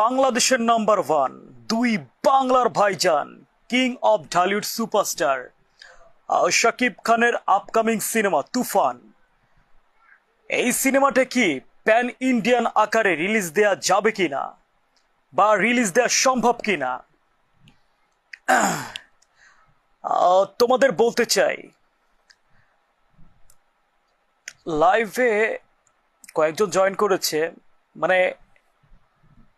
বাংলাদেশের number one দুই বাংলার ভাইজান king of Dhallywood superstar Shakib খানের আপকামিং সিনেমা তুফান। এই সিনেমাটা কি প্যান ইন্ডিয়ান আকারে রিলিজ দেয়া যাবে কিনা বা রিলিজ দেওয়া সম্ভব কিনা? তোমাদের বলতে চাই। লাইভে কয়েকজন জয়েন করেছে মানে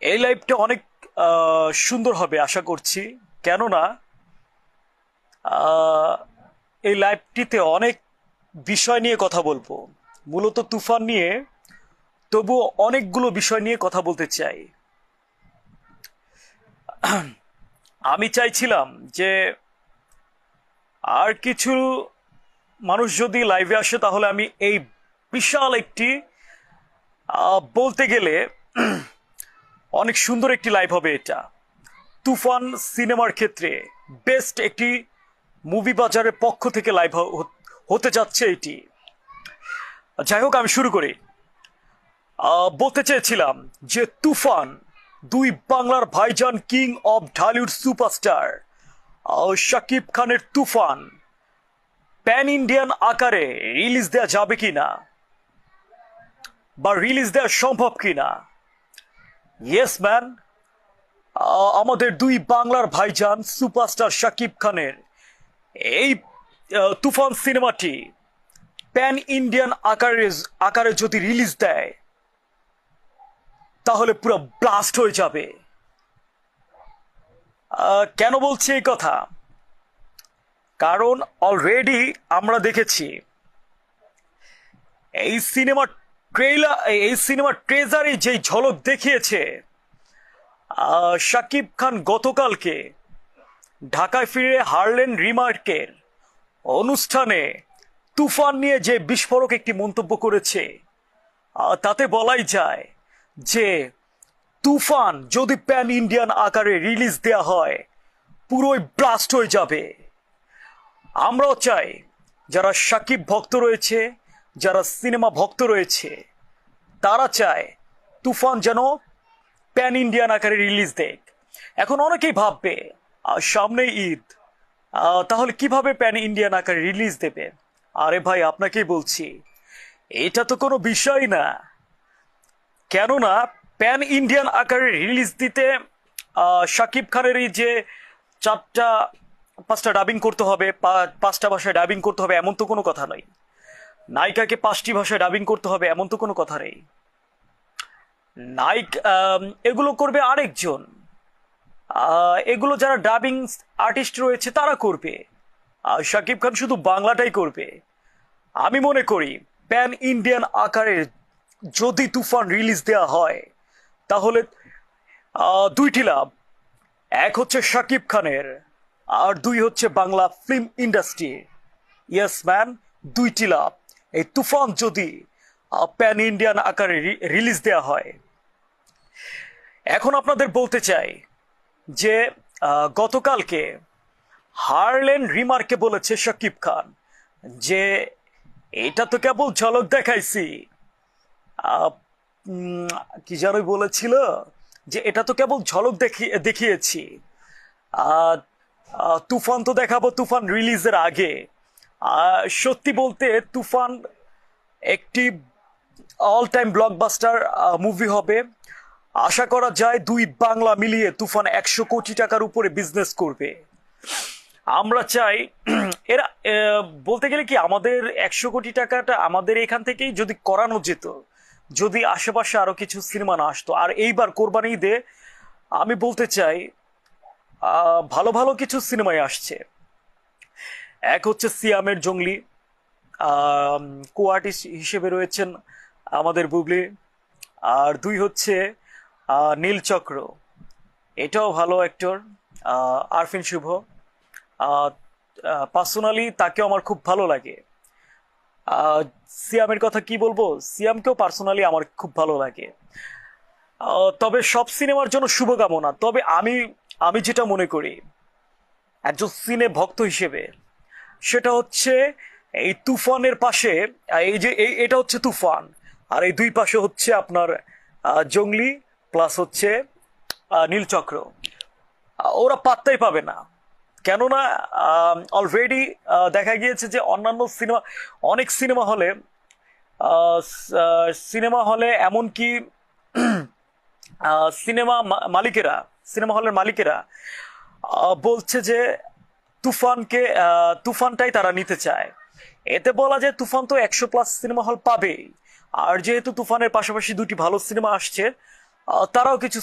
এই লাইভটা অনেক সুন্দর হবে, আশা করছি। কেননা এই লাইভটিতে অনেক বিষয় নিয়ে কথা বলব। মূলত তুফান নিয়ে, তবুও অনেকগুলো বিষয় নিয়ে কথা বলতে চাই। আমি চাইছিলাম যে, আর কিছু মানুষ যদি লাইভে আসে, তাহলে আমি এই বিশাল একটি বলতে গেলে অনেক সুন্দর একটি লাইভ হবে এটা। তুফান সিনেমার ক্ষেত্রে বেস্ট একটি মুভি বাজারের পক্ষ থেকে লাইভ হতে যাচ্ছে এটি। যাই হোক, আমি শুরু করি। বলতে চেয়েছিলাম যে তুফান দুই বাংলার ভাইজান king of Dhallywood superstar Shakib খানের তুফান প্যান ইন্ডিয়ান আকারে রিলিজ দেওয়া যাবে কিনা বা রিলিজ দেওয়া সম্ভব কিনা? ইয়েস ম্যান আমাদের দুই বাংলার ভাইজান সুপারস্টার শাকিব খানের। এই তুফান সিনেমাটি প্যান ইন্ডিয়ান আকারে আকারে যদি রিলিজ দেয়, তাহলে পুরো ব্লাস্ট হয়ে যাবে। কেন বলছি এই কথা? কারণ অলরেডি আমরা দেখেছি, এই সিনেমার ট্রেলার এই সিনেমার ট্রেজারে যেই ঝলক দেখিয়েছে শাকিব খান গতকালকে ঢাকায় ফিরে হারলেন রিমার্কের অনুষ্ঠানে তুফান নিয়ে যে বিস্ফোরক একটি মন্তব্য করেছে তাতে বলাই যায় যে তুফান যদি প্যান ইন্ডিয়ান আকারে রিলিজ দেয়া হয়, পুরোই ব্লাস্ট হয়ে যাবে। আমরাও চাই যারা সাকিব ভক্ত রয়েছে, যারা সিনেমা ভক্ত রয়েছে তারা চায় তুফান যেন প্যান ইন্ডিয়ান আকারে রিলিজ দেখ। এখন অনেকেই ভাববে সামনে ঈদ তাহলে কীভাবে প্যান ইন্ডিয়ান আকারে রিলিজ দেবে? আরে ভাই, আপনাকেই বলছি, এটা তো কোনো বিষয় না। কেননা প্যান ইন্ডিয়ান আকারে রিলিজ দিতে শাকিব খানেরই যে চারটা, পাঁচটা ডাবিং করতে হবে পাঁচটা ভাষায় ডাবিং করতে হবে, এমন তো কোনো কথা নয়। নায়িকাকে পাঁচটি ভাষায় ডাবিং করতে হবে, এমন তো কোনো কথা নেই। নায়ক এগুলো করবে আরেকজন। এগুলো যারা ডাবিং আর্টিস্ট রয়েছে, তারা করবে। আর শাকিব খান শুধু বাংলাটাই করবে। আমি মনে করি প্যান ইন্ডিয়ান আকারে যদি তুফান রিলিজ দেওয়া হয়, তাহলে দুইটি লাভ। এক হচ্ছে শাকিব খানের, আর দুই হচ্ছে Bangla film industry yes man দুইটি লাভ। এই তুফান যদি প্যান ইন্ডিয়ান আকারে রিলিজ দেওয়া হয়। এখন আপনাদের বলতে চাই যে গতকালকে হারলেন রিমার্কে বলেছে শাকিব খান যে, এটা তো কেবল ঝলক দেখাইছি। কি যেন বলেছিল যে, এটা তো কেবল ঝলক দেখি- দেখিয়েছি। তুফান তো দেখাবো, তুফান রিলিজের আগে। সত্যি বলতে তুফান একটি অল টাইম ব্লকবাস্টার মুভি হবে। আশা করা যায় দুই বাংলা মিলিয়ে তুফান একশো কোটি টাকার উপরে বিজনেস করবে। আমরা চাই, এরা বলতে গেলে কি আমাদের একশো কোটি টাকাটা আমাদের এখান থেকেই যদি করানো যেত, যদি আশেপাশে আরও কিছু সিনেমা না আসতো। আর এইবার কোরবানি ঈদে আমি বলতে চাই ভালো ভালো কিছু সিনেমাই আসছে। এক হচ্ছে সিয়ামের জঙ্গলি কো হিসেবে রয়েছেন আমাদের বুবলি। আর দুই হচ্ছে নীলচক্র। এটাও ভালো অ্যাক্টর আরফিন শুভ। পার্সোনালি তাকেও আমার খুব ভালো লাগে। সিয়ামের কথা কি বলব? সিয়ামকেও পার্সোনালি আমার খুব ভালো লাগে। তবে সব সিনেমার জন্য শুভকামনা। তবে আমি আমি যেটা মনে করি, একজন সিনে ভক্ত হিসেবে সেটা হচ্ছে এই তুফানের পাশে এই যে এই, এটা হচ্ছে তুফান। আর এই দুই পাশে হচ্ছে আপনার জঙ্গলি প্লাস হচ্ছে নীলচক্র ওরা পাত্তাই পাবে না। কেননা অলরেডি দেখা গিয়েছে যে অন্যান্য সিনেমা, অনেক সিনেমা হলে সিনেমা হলে এমনকি সিনেমা মালিকেরা, সিনেমা হলের মালিকেরা বলছে যে তুফানকে তুফানটাই তারা নিতে চায়। এতে বলা যায় তুফান তো একশো প্লাস সিনেমা হল পাবেই। আর যেহেতু তুফানের পাশাপাশি দুটি ভালো সিনেমা আসছে তারাও কিছু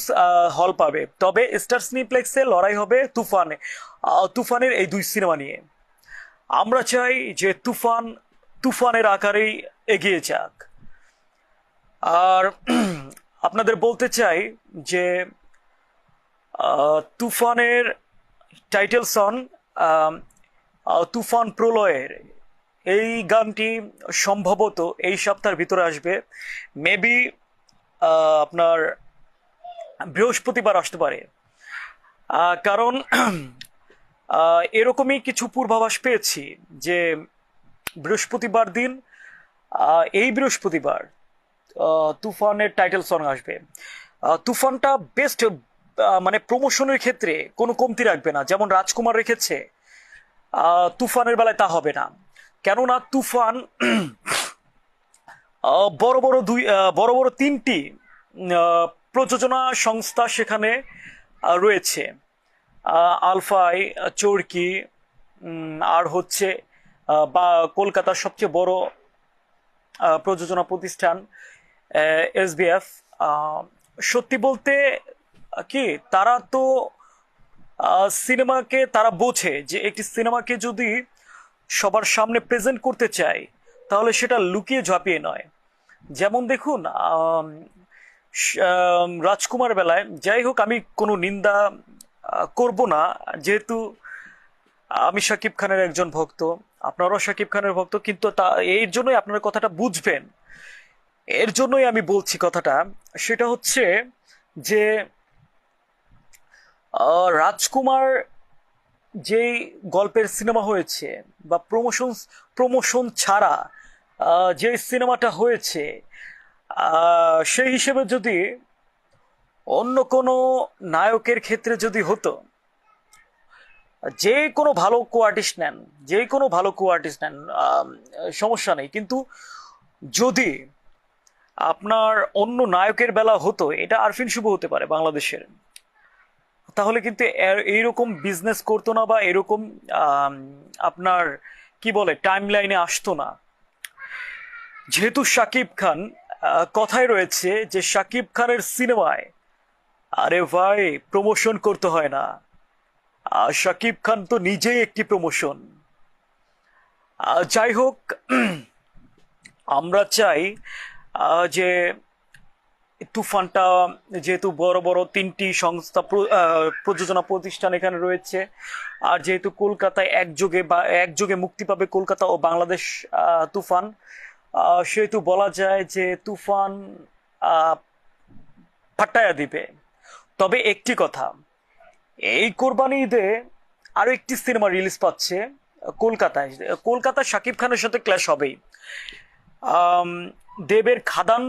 হল পাবে। তবে স্টার সিনিপ্লেক্সে লড়াই হবে তুফানে তুফানের এই দুই সিনেমা নিয়ে। আমরা চাই যে তুফান, তুফানের আকারেই এগিয়ে যাক। আর আপনাদের বলতে চাই যে তুফানের টাইটেল সং তুফান প্রলয়ের এই গানটি সম্ভবত এই সপ্তাহের ভিতরে আসবে। মেবি আপনার বৃহস্পতিবার আসতে পারে। কারণ এরকমই কিছু পূর্বাভাস পেয়েছি যে বৃহস্পতিবার দিন এই বৃহস্পতিবার তুফানের টাইটেল সং আসবে। তুফানটা বেস্ট মানে প্রমোশনের ক্ষেত্রে কোনো কমতি রাখবে না। যেমন রাজকুমার রেখেছে তুফানের বেলায় তা হবে না। কেননা তুফান বড় বড় দুই বড় বড় তিনটি প্রযোজনা সংস্থা সেখানে রয়েছে। আলফাই, চরকি আর হচ্ছে বা কলকাতার সবচেয়ে বড় প্রযোজনা প্রতিষ্ঠান এসবিএফ সত্যি বলতে কি? তারা তো সিনেমাকে তারা বোঝে যে একটি সিনেমাকে যদি সবার সামনে প্রেজেন্ট করতে চায়, তাহলে সেটা লুকিয়ে ঝাঁপিয়ে নয়। যেমন দেখুন রাজকুমার বেলায়, যাই হোক, আমি কোনো নিন্দা করব না। যেহেতু আমি শাকিব খানের একজন ভক্ত, আপনারাও শাকিব খানের ভক্ত, কিন্তু তা, এর জন্যই আপনার কথাটা বুঝবেন। এর জন্যই আমি বলছি কথাটা। সেটা হচ্ছে যে রাজকুমার যেই গল্পের সিনেমা হয়েছে বা প্রমোশন প্রমোশন ছাড়া যে সিনেমাটা হয়েছে সেই হিসেবে যদি অন্য কোনো নায়কের ক্ষেত্রে যদি হতো, যে কোনো ভালো কো আর্টিস্ট নেন, যে কোনো ভালো কো আর্টিস্ট নেন সমস্যা নেই। কিন্তু যদি আপনার অন্য নায়কের বেলা হতো, এটা আরফিন শুভ হতে পারে বাংলাদেশের। তাহলে কিন্তু এইরকম বিজনেস করতো না বা এরকম আপনার কি বলে টাইম লাইনে আসতো না। যেহেতু শাকিব খান কথায় রয়েছে যে শাকিব খানের সিনেমায়, আরে ভাই প্রমোশন করতে হয় না। শাকিব খান তো নিজেই একটি প্রমোশন যাই হোক, আমরা চাই যে তুফানটা যেহেতু বড় বড় তিনটি সংস্থা প্রযোজনা প্রতিষ্ঠান এখানে রয়েছে, আর যেহেতু কলকাতায় একযোগে বা একযোগে মুক্তি পাবে কলকাতা ও বাংলাদেশ তুফান সেহেতু বলা যায় যে তুফান ফাটায়া দিবে। তবে একটি কথা, এই কোরবানি ঈদে আরও একটি সিনেমা রিলিজ পাচ্ছে কলকাতায়। কলকাতা শাকিব খানের সাথে ক্ল্যাশ হবেই। দেবের খাদান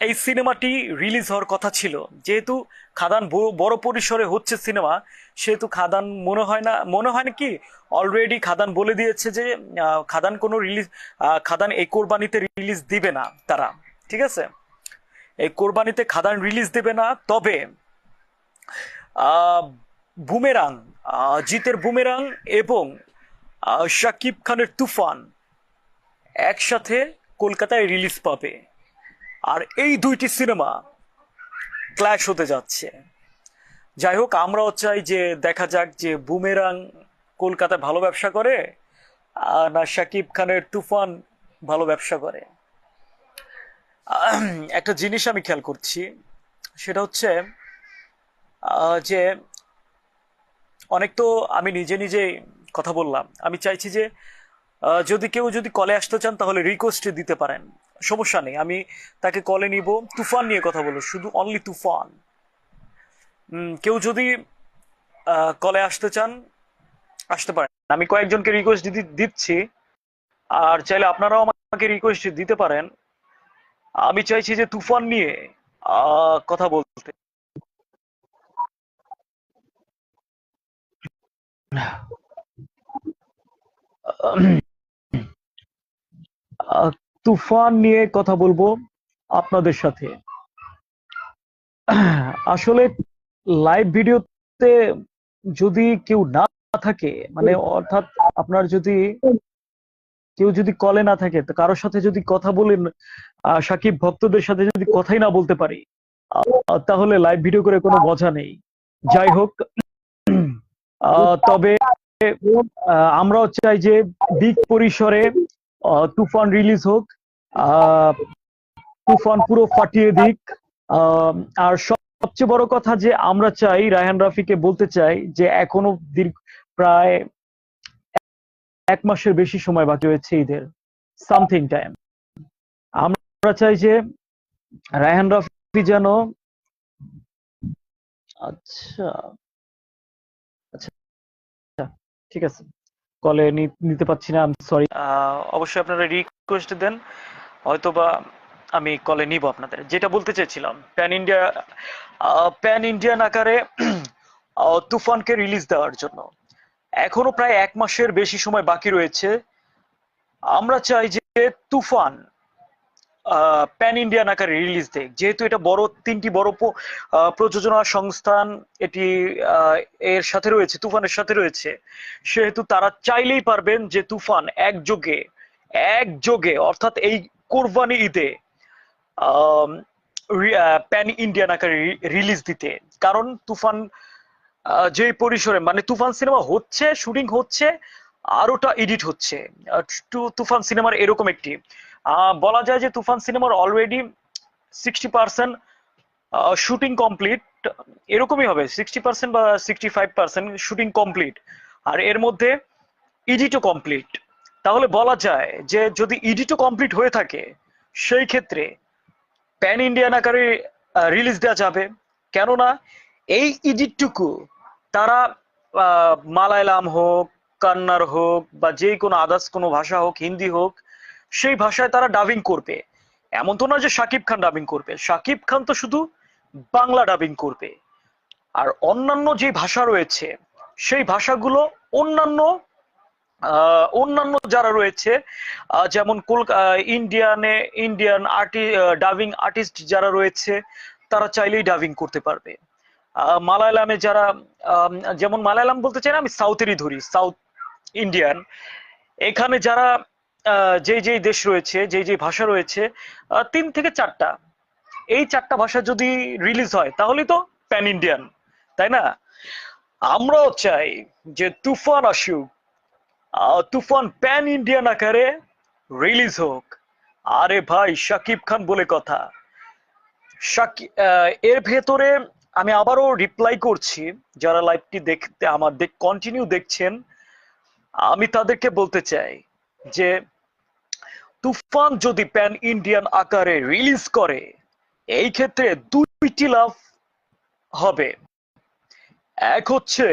এই সিনেমাটি রিলিজ হওয়ার কথা ছিল। যেহেতু খাদান বড়- পরিসরে হচ্ছে সিনেমা, সেহেতু খাদান মনে হয় না, মনে হয় না কি অলরেডি খাদান বলে দিয়েছে যে খাদান কোনো রিলিজ খাদান এই কোরবানিতে রিলিজ দিবে না তারা, ঠিক আছে? এই কোরবানিতে খাদান রিলিজ দেবে না, তবে বুমেরাং জিতের বুমেরাং এবং শাকিব খানের তুফান একসাথে কলকাতায় রিলিজ পাবে। আর এই দুইটি সিনেমা ক্ল্যাশ হতে যাচ্ছে। যাই হোক, আমরাও চাই যে দেখা যাক যে বুমেরাং কলকাতায় ভালো ব্যবসা করে না শাকিব খানের তুফান ভালো ব্যবসা করে। একটা জিনিস আমি খেয়াল করছি, সেটা হচ্ছে যে অনেক তো আমি নিজে নিজেই কথা বললাম। আমি চাইছি যে যদি কেউ যদি কলে আসতে চান, তাহলে রিকোয়েস্ট দিতে পারেন। সমস্যা নেই। আমি তাকে কলে নিব। তুফান নিয়ে কথা বলব শুধু অনলি তুফান। কেউ যদি কলে আসতে চান, আসতে পারেন। আমি কয়েকজনকে রিকোয়েস্ট দিচ্ছি। আর চাইলে আপনারাও আমাকে রিকোয়েস্ট দিতে পারেন। আমি চাইছি যে তুফান নিয়ে কথা বলতে। তুফান নিয়ে কথা বলব আপনাদের সাথে। আসলে লাইভ ভিডিওতে যদি কেউ না থাকে মানে অর্থাৎ আপনার যদি কেউ যদি কলে না থাকে কারোর সাথে যদি কথা বলেন সাকিব ভক্তদের সাথে যদি কথাই না বলতে পারি তাহলে লাইভ ভিডিও করে কোনো মজা নেই। যাই হোক তবে আমরাও চাই যে বিগ পরিসরে তুফান রিলিজ হোক তুফান পুরো ফাটিয়ে দিক। আর সবচেয়ে বড় কথা যে আমরা চাই, রায়হান রাফিকে বলতে চাই যে এখনও দীর্ঘ, প্রায় এক মাসের বেশি সময় বাকি রয়েছে ঈদের। সামথিং টাইম আমরা চাই যে রায়হান রাফি যেন আচ্ছা আচ্ছা ঠিক আছে। কলে নিতে পারছি না সরি অবশ্যই আপনারা রিকোয়েস্ট দেন। হয়তোবা আমি কলে নিব আপনাদের। যেটা বলতে চেয়েছিলাম প্যান ইন্ডিয়া প্যান ইন্ডিয়ান আকারে তুফানকে রিলিজ দেওয়ার জন্য। এখনও প্রায় এক মাসের বেশি সময় বাকি রয়েছে। আমরা চাই যে তুফান প্যান ইন্ডিয়ান আকারে রিলিজ দেয় যেহেতু এটা বড়, তিনটি বড় প্রযোজনা সংস্থান, এটি এর সাথে রয়েছে, তুফানের সাথে রয়েছে। সেহেতু তারা চাইলেই পারবেন যে তুফান একযোগে একযোগে, অর্থাৎ এই কোরবানি ঈদে প্যান ইন্ডিয়ান আকারে রিলিজ দিতে। কারণ তুফান যে পরিসরে মানে তুফান সিনেমা হচ্ছে, শুটিং হচ্ছে আর ওটা এডিট হচ্ছে। তুফান সিনেমার এরকম একটি। বলা যায় যে তুফান সিনেমার already sixty percent shooting complete এরকমই হবে সিক্সটি পার্সেন্ট বা sixty five percent shooting complete আর এর মধ্যে এডিটও কমপ্লিট তাহলে বলা যায় যে যদি এডিটও কমপ্লিট হয়ে থাকে, সেই ক্ষেত্রে প্যান ইন্ডিয়ান আকারে রিলিজ দেওয়া যাবে। কেননা এই ইডিটটুকু তারা মালায়ালাম হোক, কান্নার হোক বা যে কোনো আদার্স কোনো ভাষা হোক, হিন্দি হোক, সেই ভাষায় তারা ডাবিং করবে। এমন তো না যে শাকিব খান ডাবিং করবে। শাকিব খান তো শুধু বাংলা ডাবিং করবে। আর অন্যান্য যে ভাষা রয়েছে, সেই ভাষাগুলো অন্যান্য অন্যান্য যারা রয়েছে যেমন ইন্ডিয়ানে ইন্ডিয়ান আর্টি ডাবিং আর্টিস্ট যারা রয়েছে, তারা চাইলেই ডাবিং করতে পারবে। মালায়ালামে যারা যেমন মালায়ালাম বলতে চাই না, আমি সাউথেরই ধরি, সাউথ ইন্ডিয়ান এখানে যারা যেই যেই দেশ রয়েছে যেই যেই ভাষা রয়েছে তিন থেকে চারটা। এই চারটা ভাষা যদি রিলিজ হয় তাহলেই তো প্যান ইন্ডিয়ান তাই না? আমরাও চাই যে তুফান আসুক তুফান প্যান ইন্ডিয়ান আকারে রিলিজ হোক। আরে ভাই, শাকিব খান বলে কথা। এর ভেতরে আমি আবারও রিপ্লাই করছি। যারা লাইভটি দেখতে আমার কন্টিনিউ দেখছেন, আমি তাদেরকে বলতে চাই যে, তুফান যদি প্যান ইন্ডিয়ান আকারে রিলিজ করে, এই ক্ষেত্রে দুইটি লাভ হবে। এক হচ্ছে,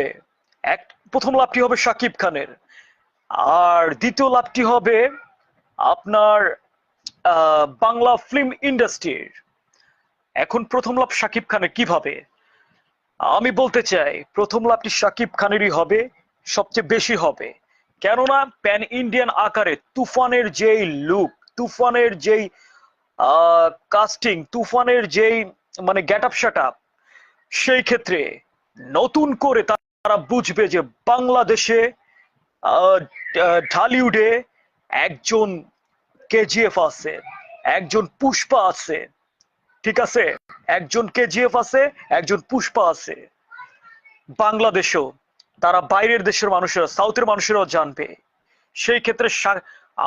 এক প্রথম লাভটি হবে শাকিব খানের। আর দ্বিতীয় লাভটি হবে আপনার বাংলা ফিল্ম ইন্ডাস্ট্রির এখন প্রথম লাভ শাকিব খানের কীভাবে? আমি বলতে চাই, প্রথম লাভটি শাকিব খানেরই হবে, সবচেয়ে বেশি হবে। কেননা প্যান ইন্ডিয়ান আকারে তুফানের যেই লুক তুফানের যেই কাস্টিং তুফানের যেই মানে গেট আপ শ্যাট আপ সেই ক্ষেত্রে নতুন করে তারা বুঝবে যে বাংলাদেশে ঢালিউডে একজন কেজিএফ আছে, একজন পুষ্পা আছে, ঠিক আছে? একজন কেজিএফ আছে, একজন পুষ্পা আছে। বাংলাদেশও তারা বাইরের দেশের মানুষেরা, সাউথের মানুষেরাও জানবে। সেই ক্ষেত্রে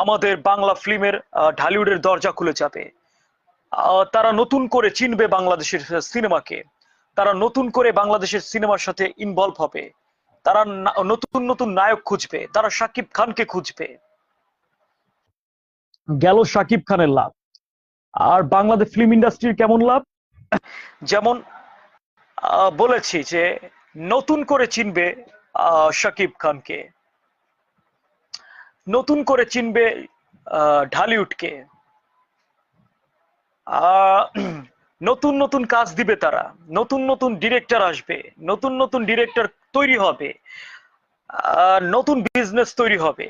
আমাদের বাংলা ফিল্মের ঢালিউডের দরজা খুলে যাবে। তারা নতুন করে চিনবে বাংলাদেশের সিনেমাকে। তারা নতুন করে বাংলাদেশের সিনেমার সাথে ইনভলভ হবে। তারা নতুন নতুন নায়ক খুঁজবে তারা শাকিব খানকে খুঁজবে। গেল শাকিব খানের লাভ। আর বাংলাদেশ ফিল্ম ইন্ডাস্ট্রির কেমন লাভ? যেমন বলেছি যে নতুন করে চিনবে শাকিব খানকে। নতুন করে চিনবে ঢালিউডকে। আহ, নতুন নতুন কাজ দিবে তারা, নতুন নতুন ডিরেক্টর আসবে, নতুন নতুন ডিরেক্টর তৈরি হবে নতুন বিজনেস তৈরি হবে।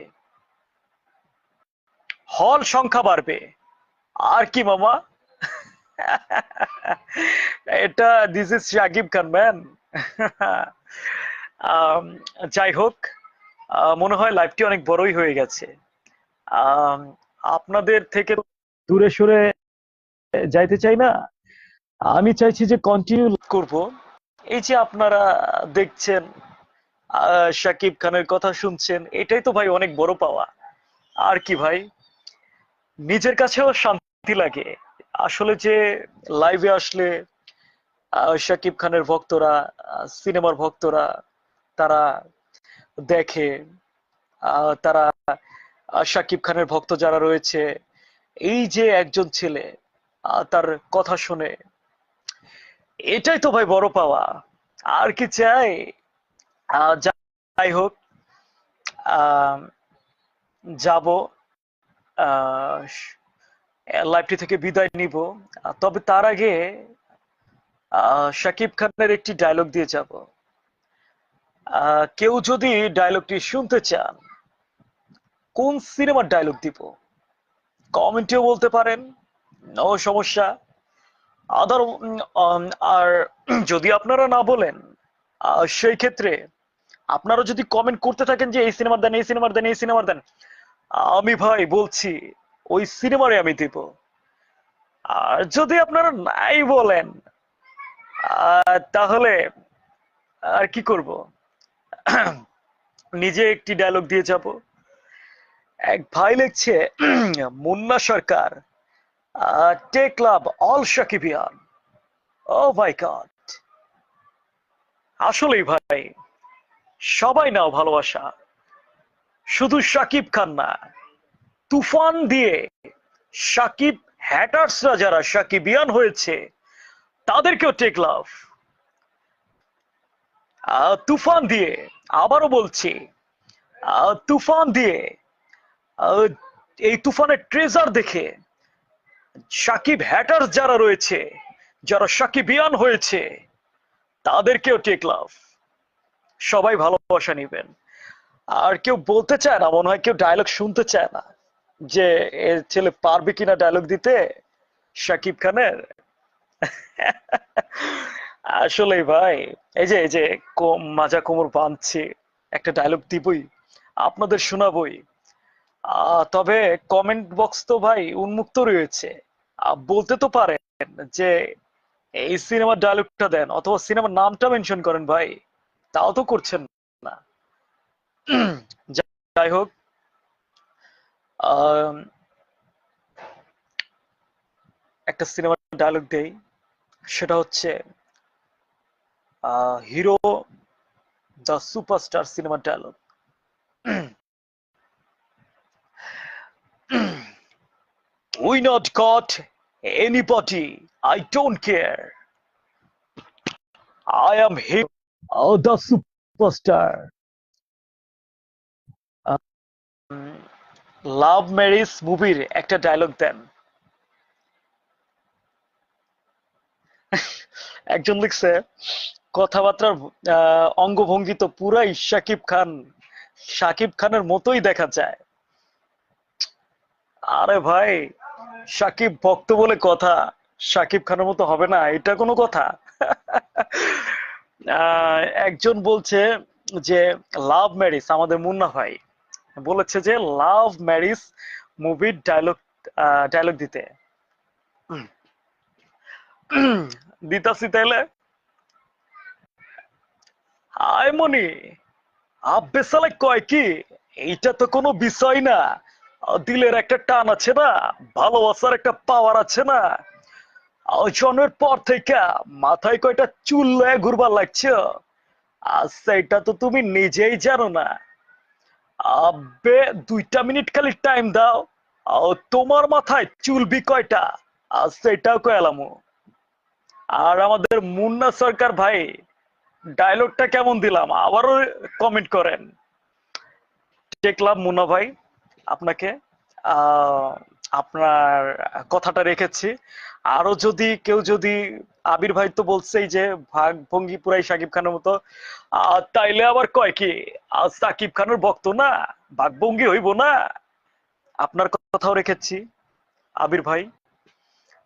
হল সংখ্যা বাড়বে। আর কি, মামা? এটা this is Shakib Khan man যাই হোক মনে হয় লাইভটি অনেক বড়ই হয়ে গেছে। আপনাদের থেকে দূরে সরে যাইতে চাই না? আমি চাইছি যে কন্টিনিউ করব। এই যে আপনারা দেখছেন শাকিব খানের কথা শুনছেন, এটাই তো ভাই অনেক বড় পাওয়া। আর কি ভাই? নিজের কাছেও শান্তি লাগে। আসলে যে লাইভে আসলে শাকিব খানের ভক্তরা সিনেমার ভক্তরা, তারা দেখে তারা শাকিব খানের ভক্ত যারা রয়েছে, এই যে একজন ছেলে তার কথা শুনে এটাই তো ভাই বড় পাওয়া। আর কি চাই? যাই হোক যাব লাইভটি থেকে বিদায় নিব। তবে তার আগে শাকিব খানের একটি ডায়লগ দিয়ে যাব। কেউ যদি ডায়লগটি শুনতে চান, কোন সিনেমার ডায়লগ দিব? কমেন্টেও বলতে পারেন নো সমস্যা। আদার আর যদি আপনারা না বলেন সেই ক্ষেত্রে আপনারা যদি কমেন্ট করতে থাকেন যে, এই সিনেমার দেন, এই সিনেমার দেন, এই সিনেমার দেন। আমি ভাই বলছি, ওই সিনেমারে আমি দিব। আর যদি আপনারা নাই বলেন তাহলে আর কি করব? নিজে একটি ডায়লগ দিয়ে যাব। এক ভাই লিখছে, Munna Sarkar tech club? All Shakibian oh my God. আসলেই ভাই, সবাই নাও ভালোবাসা। শুধু সাকিব খান না, তুফান দিয়ে সাকিব হ্যাটার্সরা যারা সাকিবিয়ান হয়েছে, তাদেরকেও টেক লাভ তুফান দিয়ে, আবারও বলছি তুফান দিয়ে এই তুফানের ট্রেজার দেখে সাকিব হ্যাটার যারা রয়েছে, যারা সাকিবিয়ান হয়েছে, তাদেরকেও টেক লাভ সবাই ভালোবাসা নিবেন। আর কেউ বলতে চায় না, মনে হয় কেউ ডায়লগ শুনতে চায় না, যে এর ছেলে পারবে কিনা ডায়লগ দিতে সাকিব খানের? আসলে ভাই, এই যে এই যে মাজা কোমর বাঁধছি, একটা ডায়লগ দিবই, আপনাদের শোনাবই। তবে কমেন্ট বক্স তো ভাই উন্মুক্ত রয়েছে। বলতে তো পারেন যে এই সিনেমার ডায়লগটা দেন, অথবা সিনেমার নামটা মেনশন করেন ভাই, তাও তো করছেন না। যাই হোক একটা সিনেমার ডায়লগ দেই, সেটা হচ্ছে হিরো দ্য সুপারস্টার সিনেমার dialogue We not got anybody. I don't care. I am hero, oh, the superstar. Love marriage মুভির একটা ডায়লগ দেন একজন লিখছে কথাবার্তার অঙ্গভঙ্গি তো পুরাই শাকিব খান শাকিব খানের মতোই দেখা যায় আরে ভাই সাকিব ভক্ত বলে কথা সাকিব খানের মতো হবে না এটা কোনো কথা। একজন বলছে যে লাভ ম্যারিজ আমাদের মুন্না ভাই। বলেছে যে লাভ ম্যারিজ মুভির ডায়লগ ডায়লগ দিতে। দিতাছি তাইলে? হাই মনি আব্বে সালে কয় কি এইটা তো কোনো বিষয় না। দিলের একটা টান আছে না, ভালোবাসার একটা পাওয়ার আছে না। জন্মের পর থেকে মাথায় কয়টা চুল লয়ে ঘুরবার লাগছে। আর সেটা তো তুমি নিজেই জানো না। আব্বে, দুইটা মিনিট খালি টাইম দাও। তোমার মাথায় চুলবি কয়টা? আর সেটাও কয়ালামু আর আমাদের মুন্না সরকার ভাই ডায়লগটা কেমন দিলাম? আবারও কমেন্ট করেন। দেখলাম মুন্না ভাই। আপনাকে আপনার কথাটা রেখেছি। আরও যদি কেউ যদি আবির ভাই তো বলছেই যে, ভাগ ভঙ্গি পুরাই সাকিব খানের মতো তাইলে আবার কয় কি সাকিব খানের ভক্ত না, ভাগ ভঙ্গি হইব না? আপনার কথাও রেখেছি, আবির ভাই।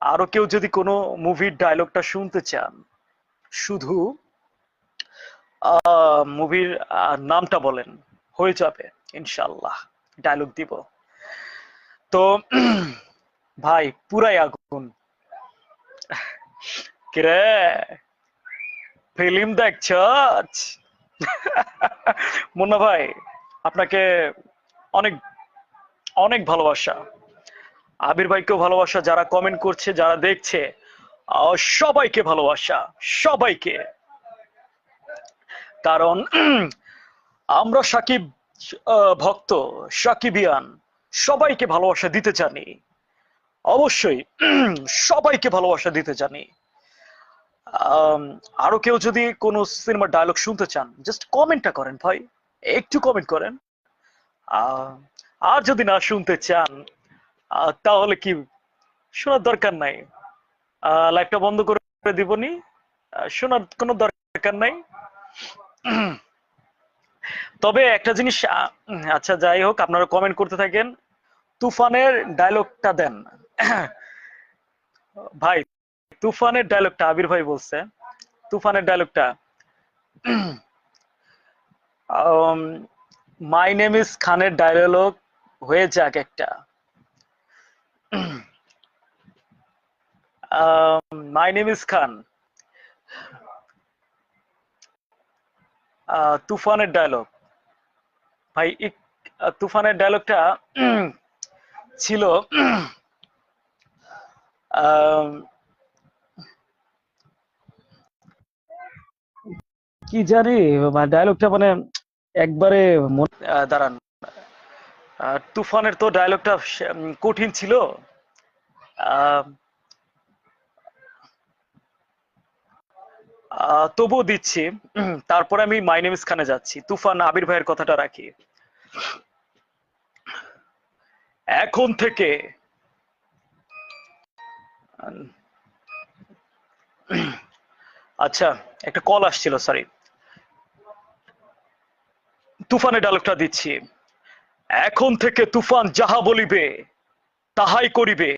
আরও কেউ যদি কোনো মুভির ডায়লগটা শুনতে চান, শুধু মুভির নামটা বলেন, হয়ে যাবে ইনশাল্লাহ ডায়লগ দিব। তো, ভাই, পুরাই আগুন। কিরে? ফিল্ম দেখছ মুন্না ভাই, আপনাকে অনেক অনেক ভালোবাসা। আবির ভাইকেও ভালোবাসা, যারা কমেন্ট করছে, যারা দেখছে সবাইকে ভালোবাসা, সবাইকে। কারণ, আমরা সাকিব ভক্ত সাকিবিয়ান, সবাইকে ভালোবাসা দিতে জানি। অবশ্যই সবাইকে ভালোবাসা দিতে জানি। আরও কেউ যদি কোনো সিনেমার ডায়লগ শুনতে চান জাস্ট কমেন্টটা করেন ভাই, একটু কমেন্ট করেন। আর যদি না শুনতে চান তাহলে কি শোনার দরকার নাই। লাইভটা বন্ধ করে দিবনি শোনার কোনো দরকার নাই। তবে একটা জিনিস আচ্ছা যাই হোক, আপনারা কমেন্ট করতে থাকেন। তুফানের ডায়লগটা দেন। ভাই, তুফানের ডায়লগটা আবির ভাই বলছে, তুফানের ডায়লগটা মাই নেম ইজ খানের ডায়লগ হয়ে যাক একটা। My name is Khan. তুফানের ডায়লগ ভাই তুফানের ডায়লগটা ছিল কি জানি ডায়লগটা মানে একবারে মন- দাঁড়ান। আহ, তুফানের তো ডায়লগটা কঠিন ছিল। তবুও দিচ্ছি। তারপরে আমি মাই নেম খানে যাচ্ছি। তুফান, আবির ভাইয়ের কথাটা রাখি। এখন থেকে আচ্ছা একটা কল আসছিল সরি তুফানের ডায়লগটা দিচ্ছি। এখন থেকে তুফান যাহা বলিবে, তাহাই করিবে।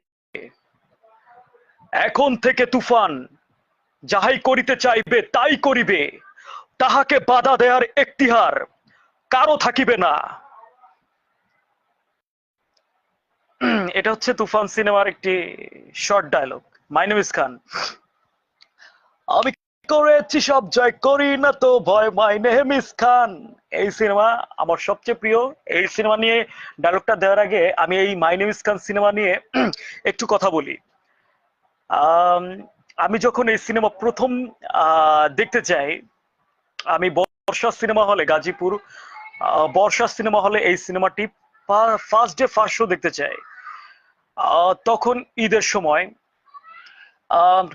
এখন থেকে তুফান যাহাই করিতে চাইবে, তাই করিবে। তাহাকে বাধা দেয়ার এখতিহার কারও থাকিবে না। এটা হচ্ছে তুফান সিনেমার একটি শর্ট ডায়লগ মাই খান আমি করেছি সব জয় করি না তো ভয় মাই নেম খান এই সিনেমা আমার সবচেয়ে প্রিয়। এই সিনেমা নিয়ে ডায়লগটা দেওয়ার আগে আমি এই মাই খান সিনেমা নিয়ে একটু কথা বলি। আম, যখন এই সিনেমা প্রথম দেখতে যাই আমি বর্ষা সিনেমা হলে গাজীপুর বর্ষা সিনেমা হলে এই সিনেমাটি ফার্স্ট ডে ফার্স্ট শো দেখতে চাই তখন ঈদের সময়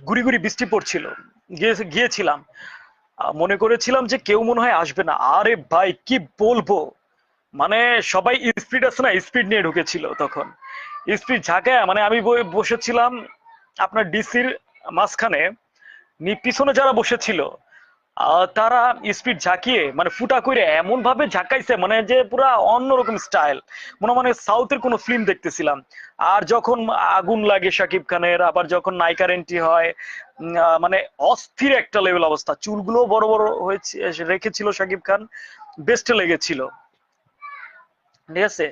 গুড়ি গুড়ি বৃষ্টি পড়ছিল। গিয়ে- গিয়েছিলাম। মনে করেছিলাম যে কেউ মনে হয় আসবে না। আরে ভাই কি বলব? মানে সবাই স্পিড আছে না স্পিড নিয়ে ঢুকেছিল তখন। স্পিড ঝাঁকায় মানে আমি বসেছিলাম আপনার ডিসির মাঝখানে পিছনে যারা বসেছিল আহ, তারা স্পিড ঝাঁকিয়ে মানে ফুটা করে এমন ভাবে ঝাঁকাইছে মানে যে পুরা অন্যরকম স্টাইল মনে মানে সাউথের কোনো ফিল্ম দেখতেছিলাম। আর যখন আগুন লাগে শাকিব খানের আবার যখন নায়িকার এন্ট্রি হয় মানে অস্থির একটা লেভেল অবস্থা। চুলগুলো বড় বড় হয়েছে রেখেছিল শাকিব খান বেস্টে লেগেছিল। ঠিক আছে?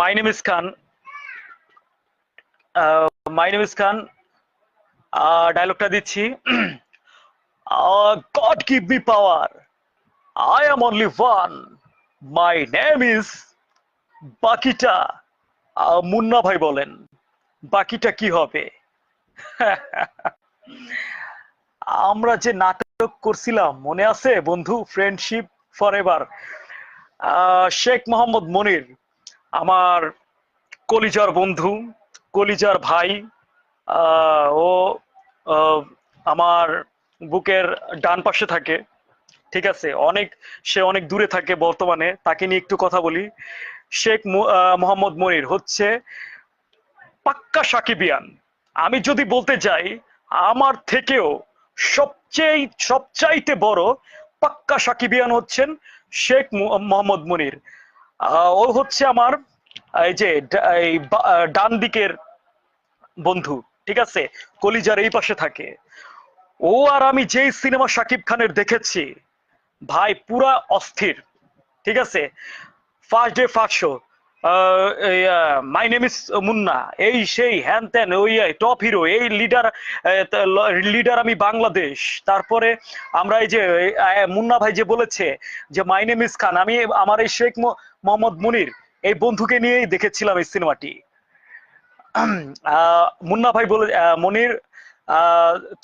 মাই নেম ইস খান মাই নেম ইস খান ডায়লগটা দিচ্ছি। God give me power I am only one my name is বাকিটা। মুন্না ভাই বলেন, বাকিটা কি হবে? আমরা যে নাটক করছিলাম, মনে আছে বন্ধু? Friendship for ever Sheikh Mohammad Monir, আমার কলিজার বন্ধু, কলিজার ভাই ও আমার বুকের ডান পাশে থাকে, ঠিক আছে? অনেক, সে অনেক দূরে থাকে বর্তমানে, তাকে নিয়ে একটু কথা বলি। শেখ মোহাম্মদ মনির হচ্ছে পাক্কা সাকিবিয়ান। আমি যদি বলতে যাই, আমার থেকেও সবচেয়ে, সবচাইতে বড় পাক্কা সাকিবিয়ান হচ্ছেন শেখ মোহাম্মদ মনির। ও হচ্ছে আমার, এই যে ডান দিকের বন্ধু। ঠিক আছে? কলিজার এই পাশে থাকে। ও আর আমি যেই সিনেমা শাকিব খানের দেখেছি, ভাই, পুরা অস্থির। ঠিক আছে? First day first show my name is Munna, এই সেই, হ্যান ত্যান, ওই টপ হিরো এই লিডার লিডার আমি বাংলাদেশ। তারপরে আমরা এই যে মুন্না ভাই যে বলেছে যে মাই নেম ইস খান আমি আমার এই শেখ মোহাম্মদ মুনির, এই বন্ধুকে নিয়েই দেখেছিলাম এই সিনেমাটি। মুন্না ভাই বলে মনির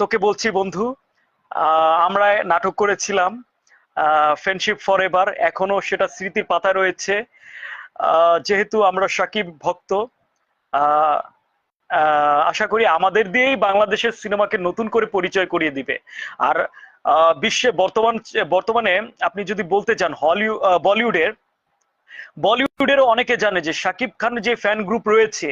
তোকে বলছি বন্ধু আমরা নাটক করেছিলাম ফ্রেন্ডশিপ ফর এভার এখনও সেটা স্মৃতির পাতা রয়েছে। যেহেতু আমরা সাকিব ভক্ত আশা করি আমাদের দিয়েই বাংলাদেশের সিনেমাকে নতুন করে পরিচয় করিয়ে দিবে। আর বিশ্বে বর্তমান, বর্তমানে আপনি যদি বলতে চান হলিউড বলিউডের বলিউডেরও অনেকে জানে যে শাকিব খানের যে ফ্যান গ্রুপ রয়েছে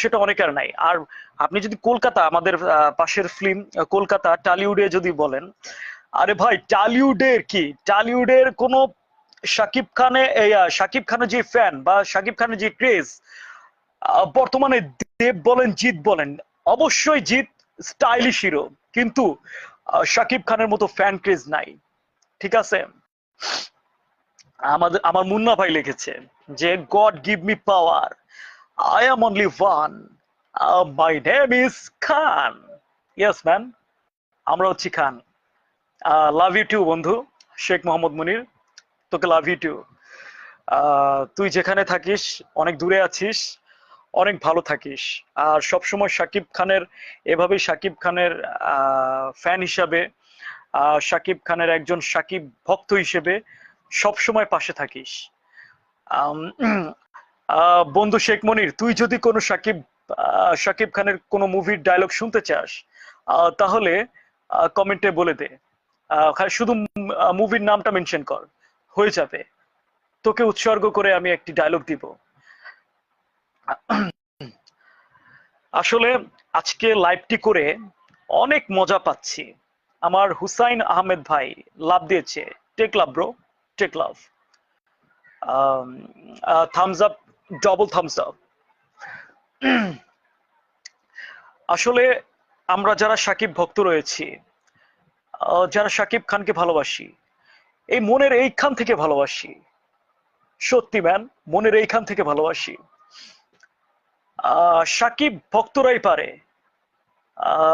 সেটা অনেকের নাই। আর আপনি যদি কলকাতা, আমাদের পাশের ফিল্ম কলকাতা, টালিউডে যদি বলেন, আরে ভাই, টালিউডের কি? টালিউডের কোনো শাকিব খানে শাকিব খানের যে ফ্যান বা শাকিব খানের যে ক্রেজ বর্তমানে দেব বলেন, জিৎ বলেন, অবশ্যই জিৎ স্টাইলিশ হিরো কিন্তু শাকিব খানের মতো ফ্যান ক্রেজ নাই। ঠিক আছে? আমাদের আমার মুন্না ভাই লিখেছে যে God give me power I am only one my name is Khan yes man আমরা হচ্ছি খান। লাভ ইউ টু বন্ধু। শেখ মোহাম্মদ মুনির তোকে লাভ ইউ টু তুই যেখানে থাকিস অনেক দূরে আছিস অনেক ভালো থাকিস। আর সবসময় সাকিব খানের এভাবেই সাকিব খানের ফ্যান হিসাবে আহ, শাকিব খানের একজন সাকিব ভক্ত হিসেবে সবসময় পাশে থাকিস। বন্ধু শেখ মনির, তুই যদি কোনো সাকিব শাকিব খানের কোনো মুভির ডায়লগ শুনতে চাস তাহলে কমেন্টে বলে দে। শুধু মুভির নামটা মেনশন কর। হয়ে যাবে। তোকে উৎসর্গ করে আমি একটি ডায়লগ দিব। আসলে, আজকে লাইভটি করে অনেক মজা পাচ্ছি। আমার হুসাইন আহমেদ ভাই লাভ দিয়েছে। Tech love bro tech love thumbs up double thumbs up আসলে আমরা যারা সাকিব ভক্ত রয়েছি যারা সাকিব খানকে ভালোবাসি, এই মনের এইখান থেকে ভালোবাসি। সত্যি ম্যান, মনের এইখান থেকে ভালোবাসি। সাকিব ভক্তরাই পারে।